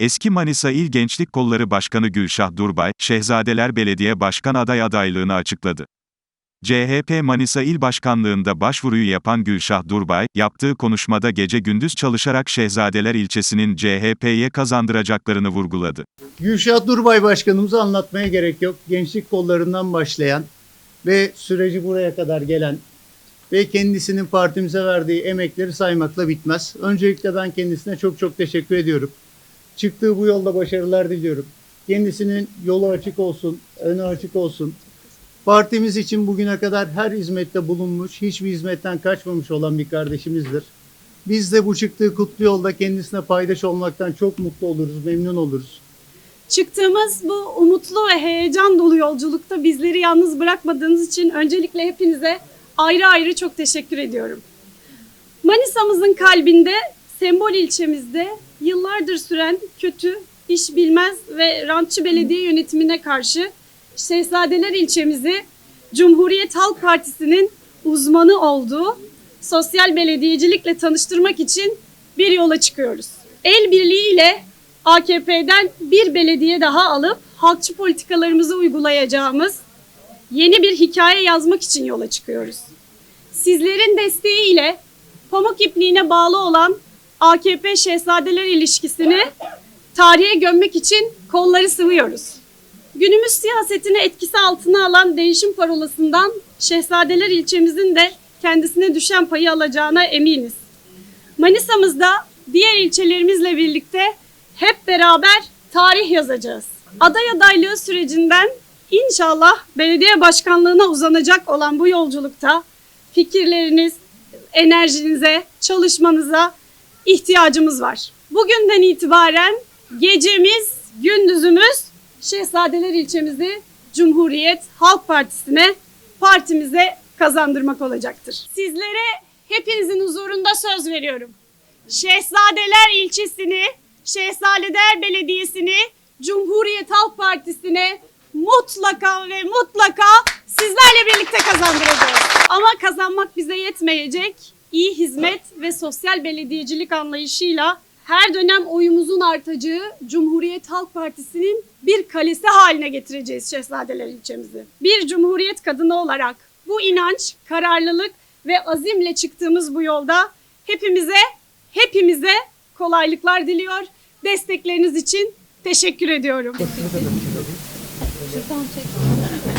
Eski Manisa İl Gençlik Kolları Başkanı Gülşah Durbay, Şehzadeler Belediye Başkan aday adaylığını açıkladı. CHP Manisa İl Başkanlığında başvuruyu yapan Gülşah Durbay, yaptığı konuşmada gece gündüz çalışarak Şehzadeler ilçesinin CHP'ye kazandıracaklarını vurguladı. Gülşah Durbay Başkanımızı anlatmaya gerek yok. Gençlik kollarından başlayan ve süreci buraya kadar gelen ve kendisinin partimize verdiği emekleri saymakla bitmez. Öncelikle ben kendisine çok çok teşekkür ediyorum. Çıktığı bu yolda başarılar diliyorum. Kendisinin yolu açık olsun, önü açık olsun. Partimiz için bugüne kadar her hizmette bulunmuş, hiçbir hizmetten kaçmamış olan bir kardeşimizdir. Biz de bu çıktığı kutlu yolda kendisine paydaş olmaktan çok mutlu oluruz, memnun oluruz. Çıktığımız bu umutlu ve heyecan dolu yolculukta bizleri yalnız bırakmadığınız için öncelikle hepinize ayrı ayrı çok teşekkür ediyorum. Manisa'mızın kalbinde, sembol ilçemizde yıllardır süren kötü, iş bilmez ve rantçı belediye yönetimine karşı Şehzadeler ilçemizi Cumhuriyet Halk Partisi'nin uzmanı olduğu sosyal belediyecilikle tanıştırmak için bir yola çıkıyoruz. El birliğiyle AKP'den bir belediye daha alıp halkçı politikalarımızı uygulayacağımız yeni bir hikaye yazmak için yola çıkıyoruz. Sizlerin desteğiyle pamuk ipliğine bağlı olan AKP Şehzadeler ilişkisini tarihe gömmek için kolları sıvıyoruz. Günümüz siyasetini etkisi altına alan değişim parolasından Şehzadeler ilçemizin de kendisine düşen payı alacağına eminiz. Manisa'mızda diğer ilçelerimizle birlikte hep beraber tarih yazacağız. Aday adaylığı sürecinden inşallah belediye başkanlığına uzanacak olan bu yolculukta fikirleriniz, enerjinize, çalışmanıza ihtiyacımız var. Bugünden itibaren gecemiz, gündüzümüz Şehzadeler ilçemizi Cumhuriyet Halk Partisi'ne, partimize kazandırmak olacaktır. Sizlere hepinizin huzurunda söz veriyorum. Şehzadeler ilçesini, Şehzadeler Belediyesi'ni Cumhuriyet Halk Partisi'ne mutlaka ve mutlaka sizlerle birlikte kazandıracağız. Ama kazanmak bize yetmeyecek. İyi hizmet ve sosyal belediyecilik anlayışıyla her dönem oyumuzun artacağı Cumhuriyet Halk Partisi'nin bir kalesi haline getireceğiz Şehzadeler ilçemizi. Bir Cumhuriyet kadını olarak bu inanç, kararlılık ve azimle çıktığımız bu yolda hepimize, hepimize kolaylıklar diliyor. Destekleriniz için teşekkür ediyorum. Şuradan çek.